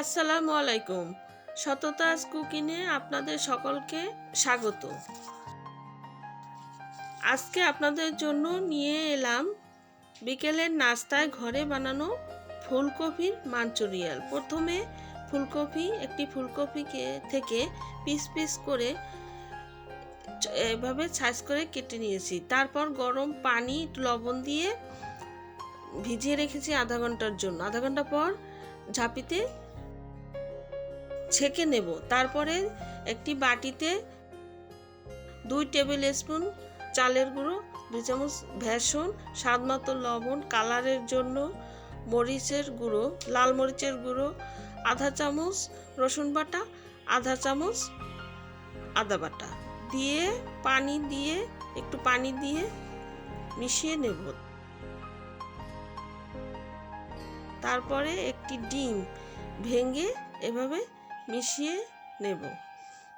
আসসালামু আলাইকুম। সততাজ কুকিংয়ে আপনাদের সকলকে স্বাগত। আজকে আপনাদের জন্য নিয়ে এলাম বিকেলের নাস্তায় ঘরে বানানো ফুলকপির মাঞ্চুরিয়াল। প্রথমে ফুলকপি, একটি ফুলকপিকে থেকে পিস পিস করে এভাবে সাইজ করে কেটে নিয়েছি। তারপর গরম পানি লবণ দিয়ে ভিজিয়ে রেখেছি আধা ঘণ্টার জন্য। আধা ঘণ্টা পর ঝাঁপিতে ছেঁকে নেব। তারপরে একটি বাটিতে দুই টেবিল স্পুন চালের গুঁড়ো, দুই চামচ ভেষণ স্বাদ মতো লবণ, কালারের জন্য মরিচের গুঁড়ো, লাল মরিচের গুঁড়ো, আধা চামচ রসুন বাটা, আধা চামচ আদা বাটা। দিয়ে পানি দিয়ে, একটু পানি দিয়ে মিশিয়ে নেব। তারপরে একটি ডিম ভেঙে এভাবে মিশিয়ে নেব।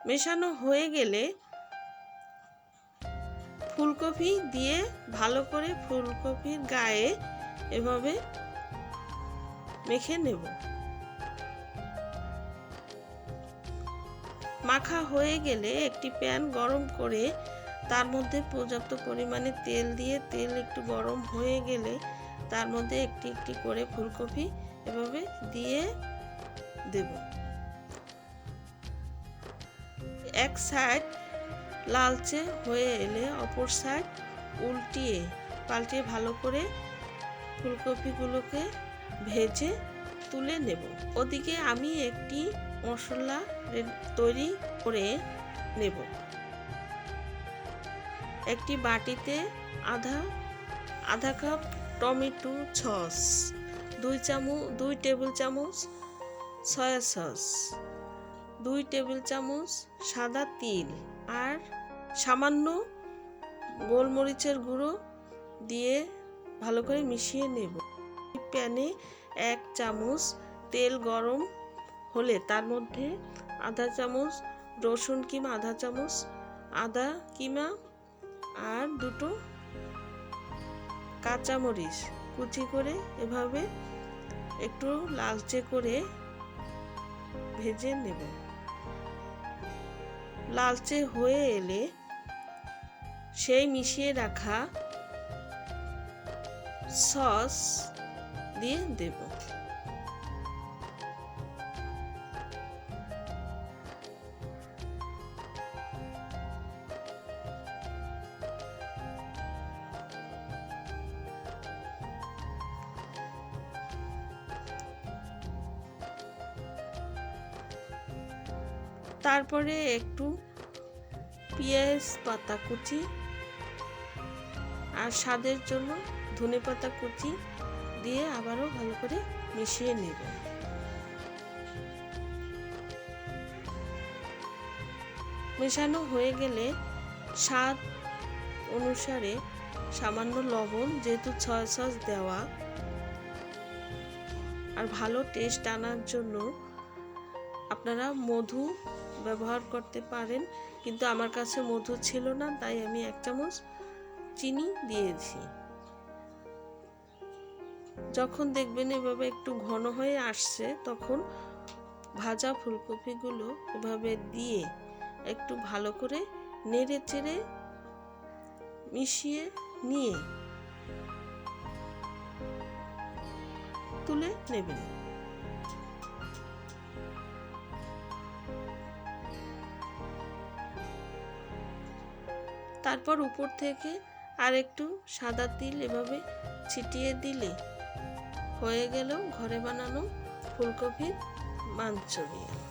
মেশানো হয়ে গেলে ফুলকপি দিয়ে ভালো করে ফুলকপির গায়ে এভাবে মেখে নেব। মাখা হয়ে গেলে একটি প্যান গরম করে তার মধ্যে পর্যাপ্ত পরিমাণে তেল দিয়ে, তেল একটু গরম হয়ে গেলে তার মধ্যে একটি একটি করে ফুলকপি এভাবে দিয়ে দেব। এক সাইড লালচে হয়ে এলে অপর সাইড উল্টিয়ে পাল্টিয়ে ভালো করে ফুলকপিগুলোকে ভেজে তুলে নেব। ওদিকে আমি একটি মশলা তৈরি করে নেব। একটি বাটিতে আধা আধা কাপ টমেটো সস, দুই চামচ, দুই টেবিল চামচ সয়া সস। দুই টেবিল চামচ সাদা তিল আর সামান্য গোলমরিচের গুঁড়ো দিয়ে ভালো করে মিশিয়ে নেব। প্যানে এক চামচ তেল গরম হলে তার মধ্যে আধা চামচ রসুন কিমা, আধা চামচ আদা কিমা আর দুটো কাঁচামরিচ কুচি করে এভাবে একটু লালচে করে ভেজে নেব। লালচে হয়ে এলে সেই মিশিয়ে রাখা সস দিয়ে দেব। তারপরে একটু পেঁয়াজ, পাতা কুচি আর স্বাদের জন্য ধনে পাতা কুচি দিয়ে আবারও ভালো করে মিশিয়ে নেব। মেশানো হয়ে গেলে স্বাদ অনুসারে সামান্য লবণ যেহেতু ছয় সস দেওয়া। আর ভালো টেস্ট আনার জন্য আপনারা মধু ব্যবহার করতে পারেন, কিন্তু আমার কাছে মধু ছিল না, তাই আমি এক চামচ চিনি দিয়েছি। যখন দেখবেন এভাবে একটু ঘন হয়ে আসছে, তখন ভাজা ফুলকপিগুলো এভাবে দিয়ে একটু ভালো করে নেড়ে চেড়ে মিশিয়ে নিয়ে তুলে নেবেন। তারপর উপর থেকে আর একটু সাদা তিল এভাবে ছিটিয়ে দিলে হয়ে গেল ঘরে বানানো ফুলকপির মাঞ্চুরিয়ান